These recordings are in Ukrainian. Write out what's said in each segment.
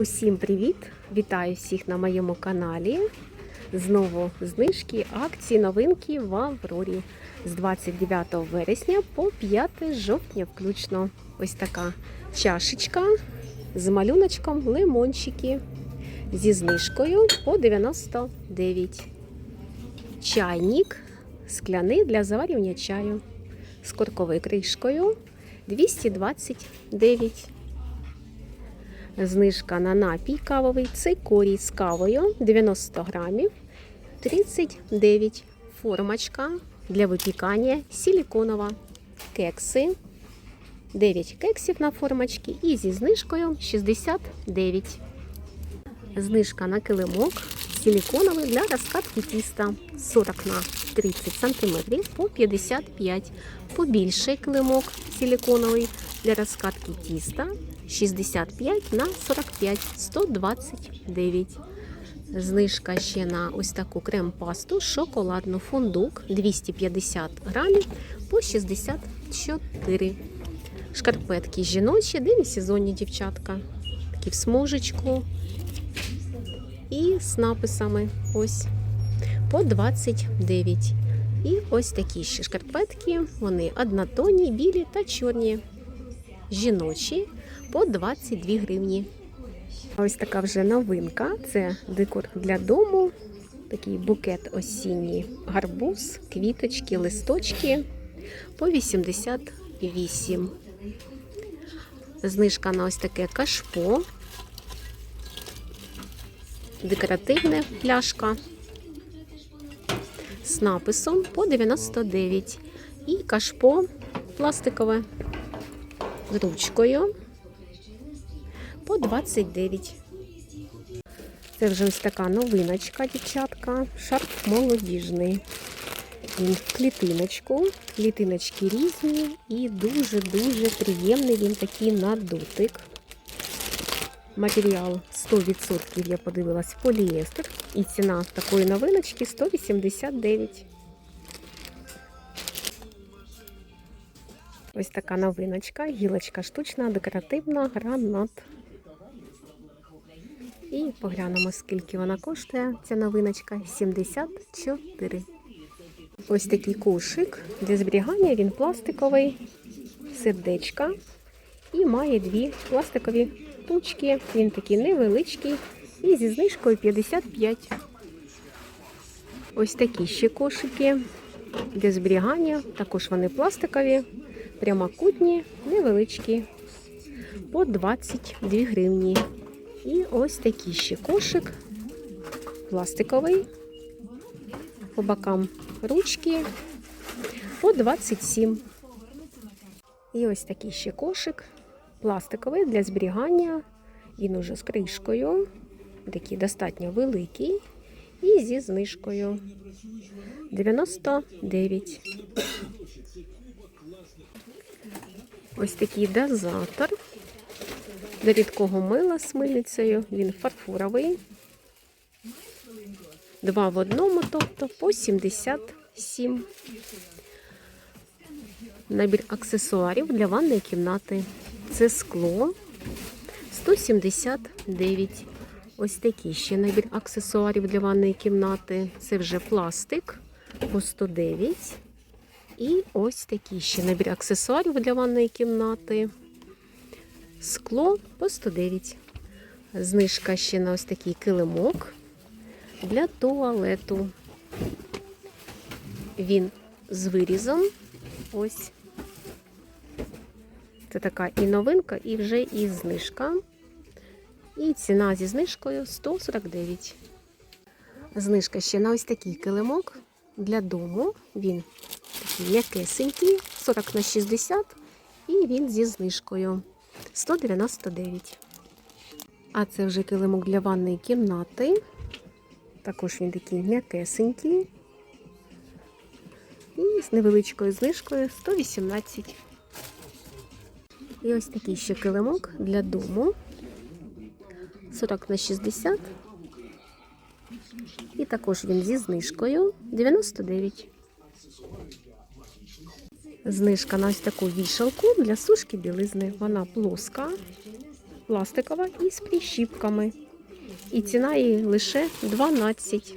Усім привіт! Вітаю всіх на моєму каналі. Знову знижки, акції, новинки в Аврорі з 29 вересня по 5 жовтня включно. Ось така чашечка з малюночком лимончики зі знижкою по 99. Чайник скляний для заварювання чаю з корковою кришкою 229. Знижка на напій кавовий цикорій з кавою 90 грамів 39 формочка для випікання силіконова. Кекси 9 кексів на формочці і зі знижкою 69 знижка на килимок силіконовий для розкатки тіста. 40 на 30 см по 55 побільший килимок силіконовий для розкатки тіста 65 на 45 129 Знижка ще на ось таку крем-пасту шоколадну фундук 250 грамів по 64 Шкарпетки жіночі, демісезонні дівчатка. Такі в смужечку і з написами ось по 29. І ось такі ще шкарпетки. Вони однотонні, білі та чорні. Жіночі по 22 гривні. Ось така вже новинка. Це декор для дому. Такий букет осінній. Гарбуз, квіточки, листочки по 88. Знижка на ось таке кашпо. Декоративна пляшка з написом по 99. І кашпо пластикове ручкою по 29. Це вже ось така новиночка, дівчатка. Шарф молодіжний. Він в клітиночку. Клітиночки різні і дуже-дуже приємний він такий на дотик. Матеріал 100%, я подивилась, поліестер. І ціна такої новиночки 189. Ось така новиночка, гілочка штучна, декоративна, гранат. І поглянемо, скільки вона коштує. Ця новиночка 74. Ось такий кошик для зберігання, він пластиковий, сердечка. І має дві пластикові тучки. Він такий невеличкий. І зі знижкою 55. Ось такі ще кошики для зберігання. Також вони пластикові, прямокутні, невеличкі. По 22 гривні. І ось такий ще кошик пластиковий. По бокам ручки по 27. І ось такий ще кошик пластиковий для зберігання. Він уже з кришкою. Такий достатньо великий. І зі знижкою 99. Ось такий дозатор для рідкого мила з мильницею. Він фарфоровий. Два в одному, тобто по 77. Набір аксесуарів для ванної кімнати. Це скло 179. Ось такий ще набір аксесуарів для ванної кімнати. Це вже пластик по 109. І ось такий ще набір аксесуарів для ванної кімнати. Скло по 109. Знижка ще на ось такий килимок для туалету. Він з вирізом. Ось. Це така і новинка, і вже і знижка. І ціна зі знижкою 149. Знижка ще на ось такий килимок для дому. Він такий м'якесенький, 40 на 60, і він зі знижкою 199. А це вже килимок для ванної кімнати. Також він такий м'якесенький. І з невеличкою знижкою 118. І ось такий ще килимок для дому. 40 на 60. І також він зі знижкою 99. Знижка на ось таку вішалку для сушки білизни. Вона плоска. пластикова і з прищіпками. І ціна її лише 12.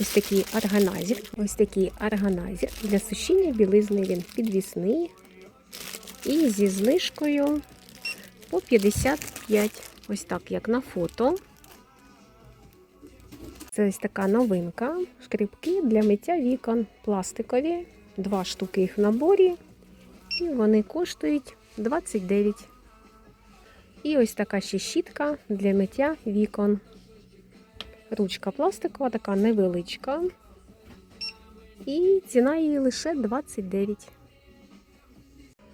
Ось такий органайзер. Ось такий органайзер для сушіння білизни. Він підвісний. І зі знижкою по 55. Ось так, як на фото. Це ось така новинка. Шкрібки для миття вікон пластикові. Два штуки їх в наборі. І вони коштують 29. І ось така ще щітка для миття вікон. Ручка пластикова, така невеличка. І ціна її лише 29.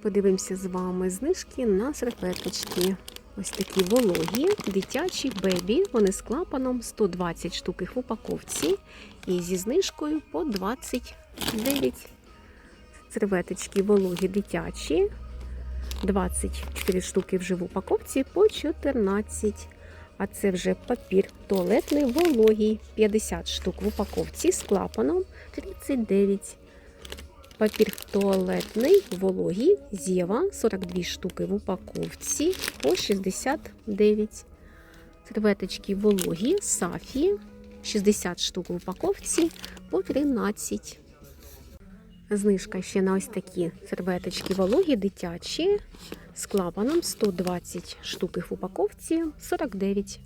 Подивимося з вами знижки на серветочки. Ось такі вологі, дитячі бебі. Вони з клапаном 120 штук їх в упаковці. І зі знижкою по 29. Серветочки вологі дитячі. 24 штуки вже в упаковці по 14. А це вже папір туалетний вологий. 50 штук в упаковці з клапаном 39. Папір туалетний вологий Зєва 42 штуки в упаковці по 69. Серветочки вологі Сафі 60 штук в упаковці по 13. Знижка ще на ось такі серветочки вологі дитячі з клапаном 120 штук в упаковці 49.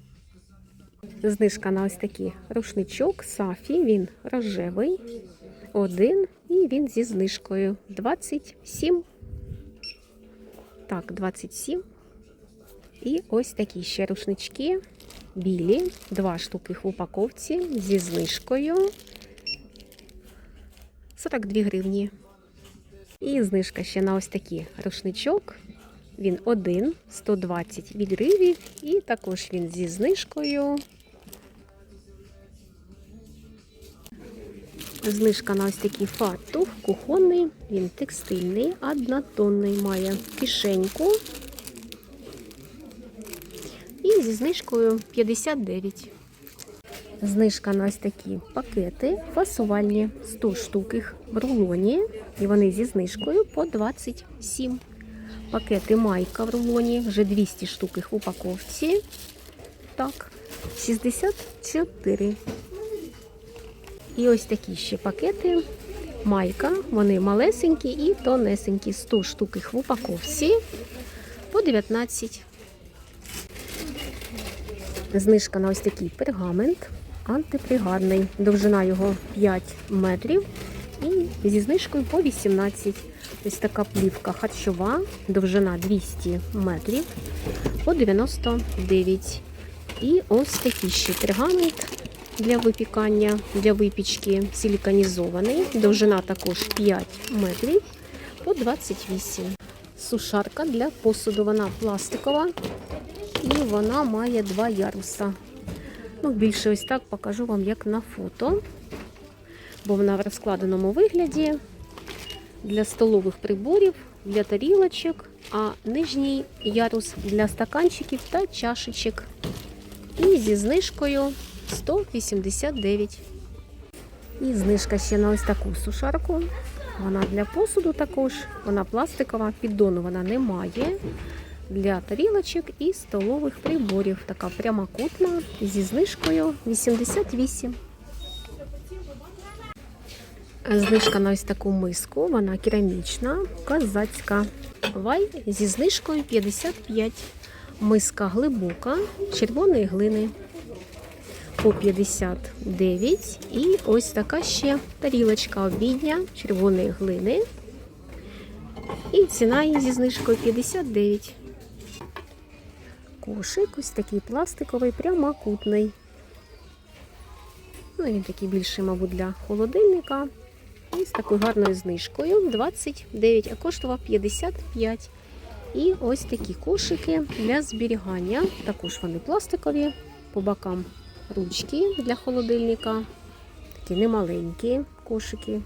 Знижка на ось такий рушничок Сафі. Він рожевий. Один і він зі знижкою 27. Так, 27. І ось такі ще рушнички білі. Два штуки в упаковці зі знижкою 42 гривні. І знижка ще на ось такий рушничок. Він один, 120 відривів, і також він зі знижкою. Знижка на ось такий фартух, кухонний, він текстильний, однотонний, має кишеньку. І зі знижкою 59. Знижка на ось такі пакети фасувальні 100 штук їх в рулоні. І вони зі знижкою по 27. Пакети майка в рулоні, вже 200 штук їх в упаковці. Так, 64. І ось такі ще пакети. Майка, вони малесенькі і тонесенькі. 100 штук їх в упаковці по 19. Знижка на ось такий пергамент антипригарний. Довжина його 5 метрів. І зі знижкою по 18. Ось така плівка харчова, довжина 200 метрів по 99. І ось такий ще пергамент для випікання, для випічки силіконізований. Довжина також 5 метрів по 28. Сушарка для посуду. Вона пластикова і вона має два яруса. Ну, Більше ось так покажу вам, як на фото, бо вона в розкладеному вигляді для столових приборів, для тарілочок, а нижній ярус для стаканчиків та чашечок. І зі знижкою 189. І знижка ще на ось таку сушарку. Вона для посуду також, вона пластикова, піддону вона не має. Для тарілочок і столових приборів. Така прямокутна зі знижкою 88. Знижка на ось таку миску, вона керамічна, козацька. Вай зі знижкою 55. Миска глибока, червоної глини по 59. І ось така ще тарілочка обідня червоної глини. І ціна її зі знижкою 59. Кошик ось такий пластиковий, прямокутний. Ну, він такий більший, мабуть, для холодильника. І з такою гарною знижкою 29, а коштував 55. І ось такі кошики для зберігання. Також вони пластикові, по бокам ручки для холодильника. Такі немаленькі кошики.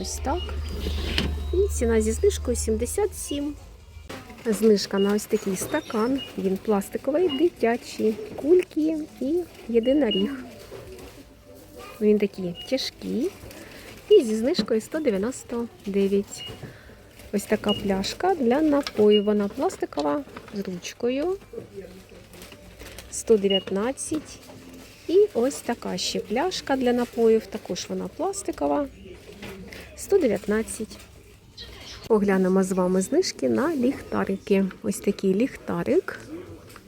Ось так. І ціна зі знижкою 77. Знижка на ось такий стакан. Він пластиковий, дитячий, кульки і єдиноріг. Він такий тяжкий. І зі знижкою 199. Ось така пляшка для напою. Вона пластикова з ручкою. 119. І ось така ще пляшка для напоїв. Також вона пластикова. 119. Поглянемо з вами знижки на ліхтарики. Ось такий ліхтарик.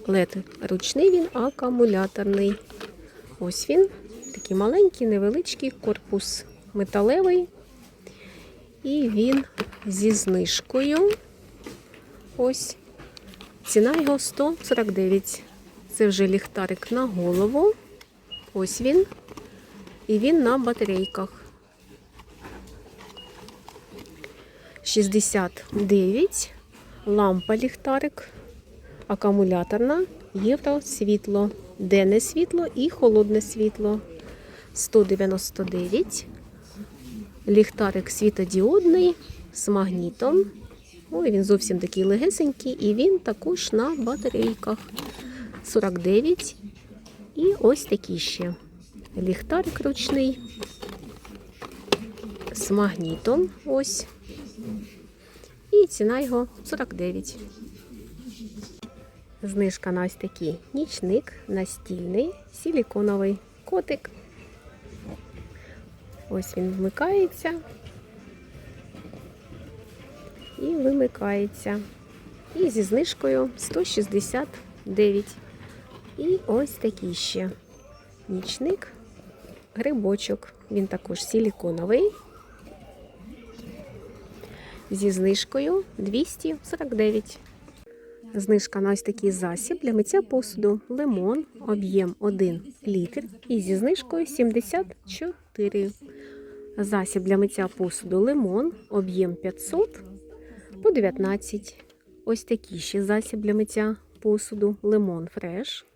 LED ручний він акумуляторний. Ось він. Такий маленький, невеличкий корпус металевий. І він зі знижкою. Ось. Ціна його 149. Це вже ліхтарик на голову. Ось він. І він на батарейках. 69. Лампа ліхтарик. Акумуляторна. Євро світло. Денне світло і холодне світло. 199. Ліхтарик світодіодний з магнітом. Ой, він зовсім такий легесенький, і він також на батарейках. 49. І ось такий ще ліхтарик ручний з магнітом. Ось. І ціна його 49. Знижка на ось такий нічник настільний, силіконовий котик. Ось він вмикається і вимикається. І зі знижкою 169. І ось такий ще нічник, грибочок. Він також силіконовий. Зі знижкою 249. Знижка на ось такий засіб для миття посуду. Лимон, об'єм 1 літр. І зі знижкою 74. Засіб для миття посуду лимон, об'єм 500 по 19. Ось такий ще засіб для миття посуду. Лимон фреш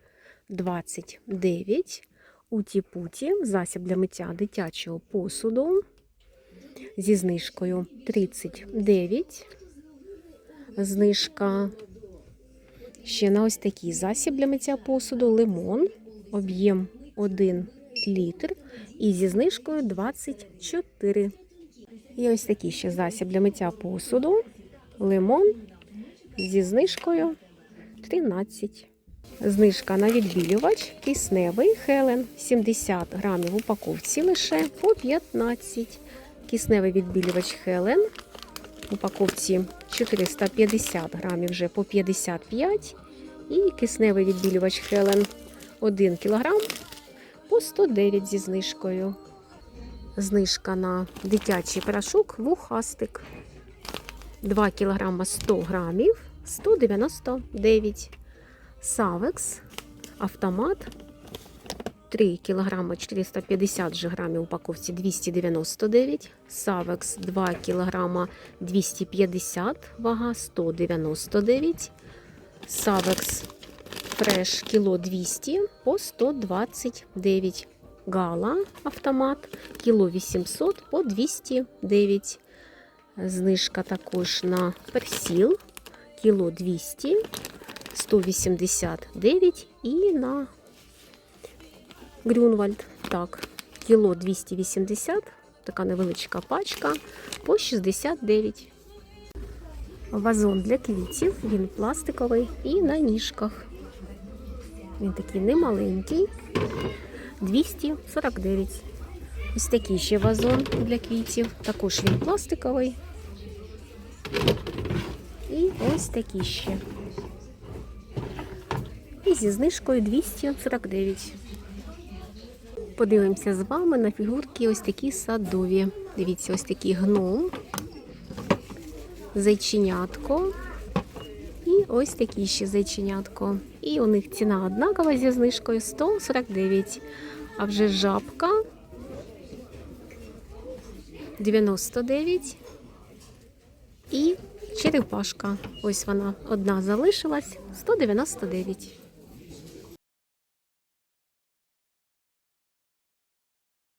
29. Уті-путі засіб для миття дитячого посуду. Зі знижкою 39. Знижка ще на ось такий засіб для миття посуду. Лимон, об'єм 1 літр. І зі знижкою 24. І ось такий ще засіб для миття посуду. Лимон зі знижкою 13. Знижка на відбілювач кисневий Хелен 70 грамів в упаковці лише по 15. Кисневий відбілювач Хелен в упаковці 450 грамів вже по 55. І кисневий відбілювач Хелен 1 кілограм по 109 зі знижкою. Знижка на дитячий порошок вухастик. 2 кг 100 грамів 199. Савекс автомат 3 кг 450 же грамів упаковці 299. Савекс 2 кг 250, вага 199. Савекс фреш кіло 200 по 129. Гала автомат кіло 800 по 209. Знижка також на персіл кіло 200, 189 і на Грюнвальд, так, кіло 280, така невеличка пачка по 69. Вазон для квітів, він пластиковий і на ніжках. Він такий немаленький, 249. Ось такий ще вазон для квітів. Також він пластиковий. І ось такі ще. І зі знижкою 249. Подивимося з вами на фігурки ось такі садові. Дивіться, ось такий гном, зайченятко. І ось такі ще зайченятко. І у них ціна однакова зі знижкою 149. А вже жабка 99. І черепашка. Ось вона одна залишилась 199.